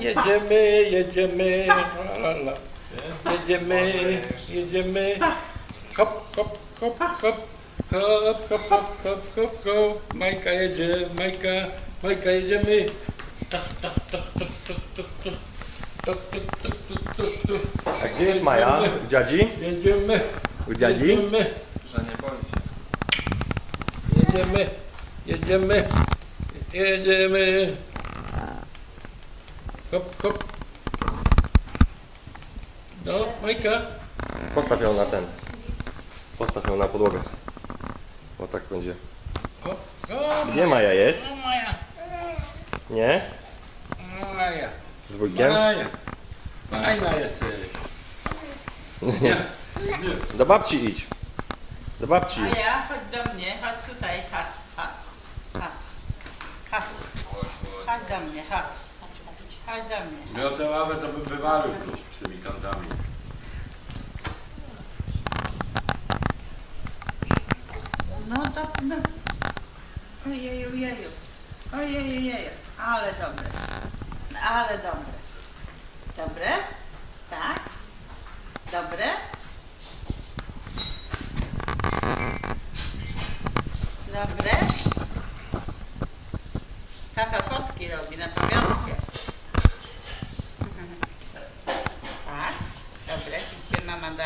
Jedziemy, jedziemy, la, jedziemy, jedziemy. Hop, hop, hop, hop. Hop, hop, hop, hop, hop, hop. Majka jedzie, Majka, Majka jedziemy. A gdzie jest Maja? U dziadzi? Jedziemy. U dziadzi? Jedziemy, Że nie boi się. jedziemy, jedziemy, jedziemy. Hop, hop. No, Majka. Postaw ją na ten. Postaw ją na podłogę. O tak będzie. Hop, hop. Gdzie Maja jest? No, Maja. Nie? No, Maja. Z wujkiem? Maja. Fajna jesteś. Nie. Do babci idź. Do babci. A ja, chodź do mnie, chodź tutaj, chodź, Chodź do mnie, chodź. Chodź do mnie. Miał tę ławę, to bym wywalił tu z tymi kantami. No to... No. Ojeju, jeju. Ojeju, jeju. Ale dobre. Ale dobre. Dobre? Tak? Dobre? Dobre? Tata fotki robi na pamiątkę. Tak? Dobre. I cię mama da?